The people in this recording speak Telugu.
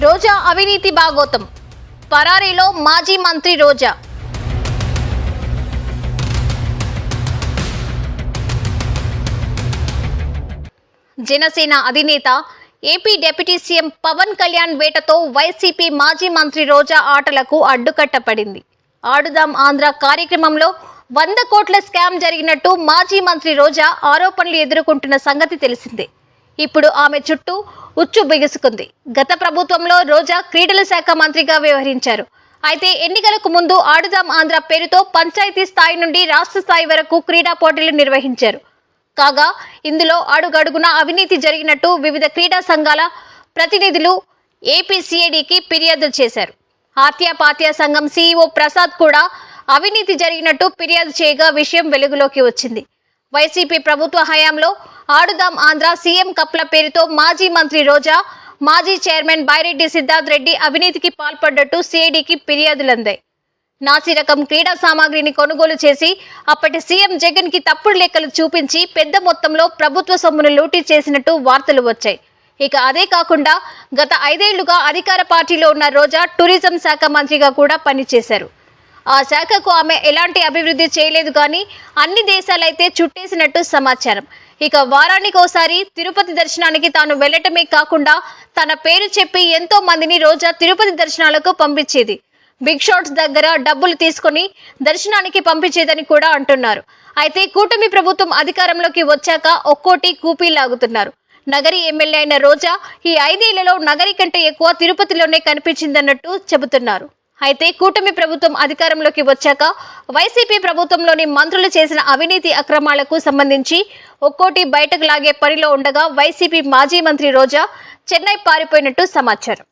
రోజా అవినీతి బాగోతం పరారీలో మాజీ మంత్రి రోజా. జనసేన అధినేత AP deputy CM Pawan Kalyan వేటతో YCP మాజీ మంత్రి రోజా ఆటలకు అడ్డుకట్ట పడింది ఆడుదాం ఆంధ్ర కార్యక్రమంలో వంద కోట్ల స్కామ్ జరిగినట్టు మాజీ మంత్రి రోజా ఆరోపణలు ఎదుర్కొంటున్న సంగతి తెలిసిందే. ఇప్పుడు ఆమె చుట్టూ ఉచ్చు బిగుసుకుంది. గత ప్రభుత్వంలో రోజా క్రీడల శాఖ మంత్రిగా వ్యవహరించారు. అయితే ఎన్నికలకు ముందు ఆడుదాం ఆంధ్ర పేరుతో పంచాయతీ స్థాయి నుండి రాష్ట్ర స్థాయి వరకు క్రీడా పోటీలు నిర్వహించారు. కాగా ఇందులో అడుగడుగున అవినీతి జరిగినట్టు వివిధ క్రీడా సంఘాల ప్రతినిధులు ఏపీసీఐడికి ఫిర్యాదు చేశారు. ఆత్యాపాత్య సంఘం సీఈఓ ప్రసాద్ కూడా అవినీతి జరిగినట్టు ఫిర్యాదు చేయగా విషయం వెలుగులోకి వచ్చింది. వైసీపీ ప్రభుత్వ హయాంలో ఆడుదాం ఆంధ్ర సీఎం కప్ల పేరుతో మాజీ మంత్రి రోజా మాజీ చైర్మన్ బైరెడ్డి సిద్ధార్థ్ రెడ్డి అవినీతికి పాల్పడ్డట్టు సిఐడికి ఫిర్యాదులందాయి నాసి రకం క్రీడా సామాగ్రిని కొనుగోలు చేసి అప్పటి సీఎం జగన్కి తప్పుడు లెక్కలు చూపించి పెద్ద మొత్తంలో ప్రభుత్వ సొమ్మును లూటీ చేసినట్టు వార్తలు వచ్చాయి. ఇక అదే కాకుండా గత ఐదేళ్ళుగా అధికార పార్టీలో ఉన్న రోజా టూరిజం శాఖ మంత్రిగా కూడా పనిచేశారు. ఆ శాఖకు ఆమె ఎలాంటి అభివృద్ధి చేయలేదు కానీ అన్ని దేశాలైతే చుట్టేసినట్టు సమాచారం. ఇక వారానికి ఒకసారి తిరుపతి దర్శనానికి తాను వెళ్ళటమే కాకుండా తన పేరు చెప్పి ఎంతో మందిని రోజా తిరుపతి దర్శనాలకు పంపించేది. బిగ్ షాట్స్ దగ్గర డబ్బులు తీసుకొని దర్శనానికి పంపించేదని కూడా అంటున్నారు. అయితే కూటమి ప్రభుత్వం అధికారంలోకి వచ్చాక ఒక్కోటి కూపీ లాగుతున్నారు. నగరి ఎమ్మెల్యే అయిన రోజా ఈ ఐదేళ్ళలో నగరి కంటే ఎక్కువ తిరుపతిలోనే కనిపించిందన్నట్టు చెబుతున్నారు. అయితే కూటమి ప్రభుత్వం అధికారంలోకి వచ్చాక వైసీపీ ప్రభుత్వంలోని మంత్రులు చేసిన అవినీతి అక్రమాలకు సంబంధించి ఒక్కోటి బయటకు లాగే పనిలో ఉండగా వైసీపీ మాజీ మంత్రి రోజా చెన్నై పారిపోయినట్టు సమాచారం.